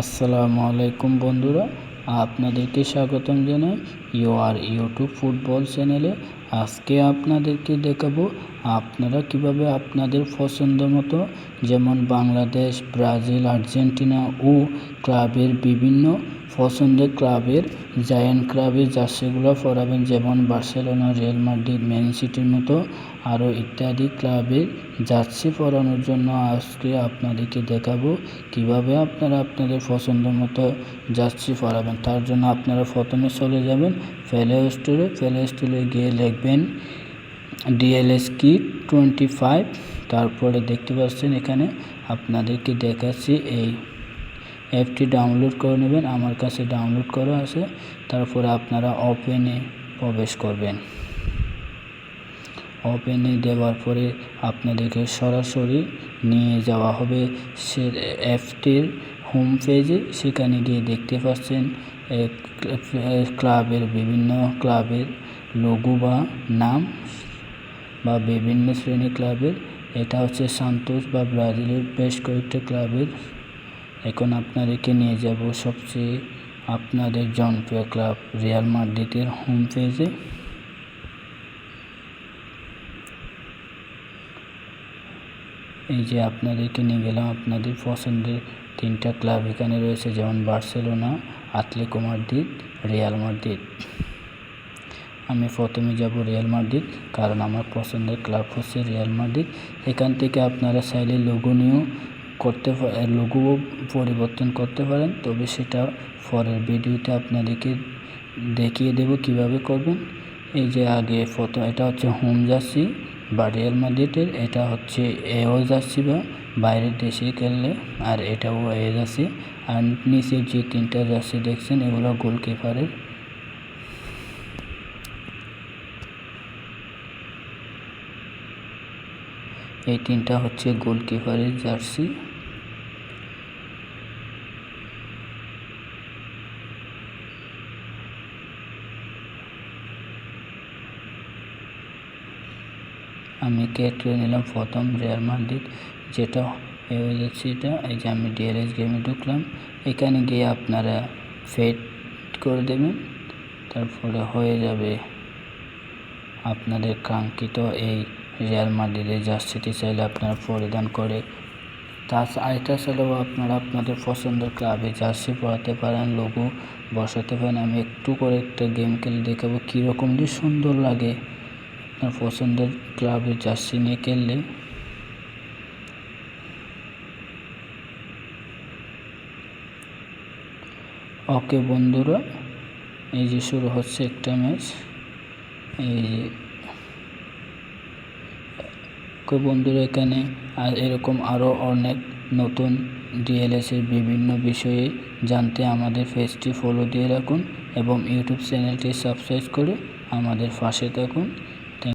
আসসালামু আলাইকুম বন্ধুরা, আপনাদেরকে স্বাগতম জানাই ইউআর ইউটিউব ফুটবল চ্যানেলে। আজকে আপনাদেরকে দেখাবো আপনারা কীভাবে আপনাদের পছন্দ মতো যেমন বাংলাদেশ, ব্রাজিল, আর্জেন্টিনা ও ক্লাবের বিভিন্ন পছন্দের ক্লাবের জায়ান্ট ক্লাবের জার্সিগুলো পরাবেন, যেমন বার্সেলোনা, রিয়াল মাদ্রিদ, ম্যান সিটির মতো আরও ইত্যাদি ক্লাবের জার্সি পরানোর জন্য আজকে আপনাদেরকে দেখাবো কীভাবে আপনারা আপনাদের পছন্দ মতো জার্সি পরাবেন। তার জন্য আপনারা প্রথমে চলে যাবেন প্লে স্টোরে প্লে স্টোরে গিয়ে লিখবেন ডিএলএস কি টোয়েন্টি ফাইভ, তারপরে দেখতে পাচ্ছেন এখানে আপনাদেরকে দেখাচ্ছি এই অ্যাপটি ডাউনলোড করে নেবেন, আমার কাছে ডাউনলোড করা আছে, তারপরে আপনারা ওপেনে প্রবেশ করবেন। ওপেনে দেওয়ার পরে আপনাদেরকে সরাসরি নিয়ে যাওয়া হবে সে অ্যাপটির হোম পেজে সেখানে গিয়ে দেখতে পাচ্ছেন ক্লাবের বিভিন্ন ক্লাবের লোগো বা নাম বা বিভিন্ন শ্রেণি ক্লাবের। এটা হচ্ছে সান্তোষ বা ব্রাজিলের বেশ কয়েকটা ক্লাবের এখন আপনাদেরকে নিয়ে যাব সবচেয়ে আপনাদের জনপ্রিয় ক্লাব রিয়াল মাদ্রিদের হোম পেজে এই যে আপনাদেরকে নিয়ে গেলাম, আপনাদের পছন্দের তিনটা ক্লাব এখানে রয়েছে, যেমন Barcelona Atletico Madrid, Real Madrid. আমি প্রথমে যাব রিয়াল মাদ্রিদ, কারণ আমার পছন্দের ক্লাব হচ্ছে রিয়াল মাদ্রিদ। এখান থেকে আপনারা চাইলে লোগো নিয়েও করতে লোগো পরিবর্তন করতে পারেন। তবে সেটা পরের ভিডিওতে আপনাদেরকে দেখিয়ে দেব কীভাবে করবেন। এই যে আগে ফটো এটা হচ্ছে হোম জার্সি বা রিয়াল মাদ্রিদের, এটা হচ্ছে এও জার্সি বা বাইরের দেশে খেললে, আর এটাও এ জার্সি। আর নিচে যে তিনটা জার্সি দেখছেন, এগুলো গোলকিপারের। এই তিনটা হচ্ছে গোলকিপারের জার্সি। আমি কেটে নিলাম প্রথম রেয়ার মাদ্রিদ, যেটা হয়ে যাচ্ছে এটা। এই যে আমি ডিএলএস গেমে ঢুকলাম, এখানে গিয়ে আপনারা ফেড করে দেবেন, তারপরে হয়ে যাবে আপনাদের কাঙ্ক্ষিত এই রিয়াল মাদ্রিদের জার্সিটি চাইলে আপনারা পরিধান করে। আরেকটা চাইলেও আপনারা আপনাদের পছন্দের ক্লাবে জার্সি পরাতে পারেন লোগো বসাতে পারেন। আমি একটু করে একটা গেম খেলে দেখাবো কীরকম যে সুন্দর লাগে। আপনার পছন্দের ক্লাবের জার্সি নিয়ে খেললে ওকে বন্ধুরা, এই যে শুরু হচ্ছে একটা ম্যাচ, এই যে ওকে বন্ধুরা, এখানে আর এরকম আরও অনেক নতুন ডিএলএসের বিভিন্ন বিষয়ে জানতে আমাদের পেজটি ফলো দিয়ে রাখুন এবং ইউটিউব চ্যানেলটি সাবস্ক্রাইব করে আমাদের পাশে থাকুন।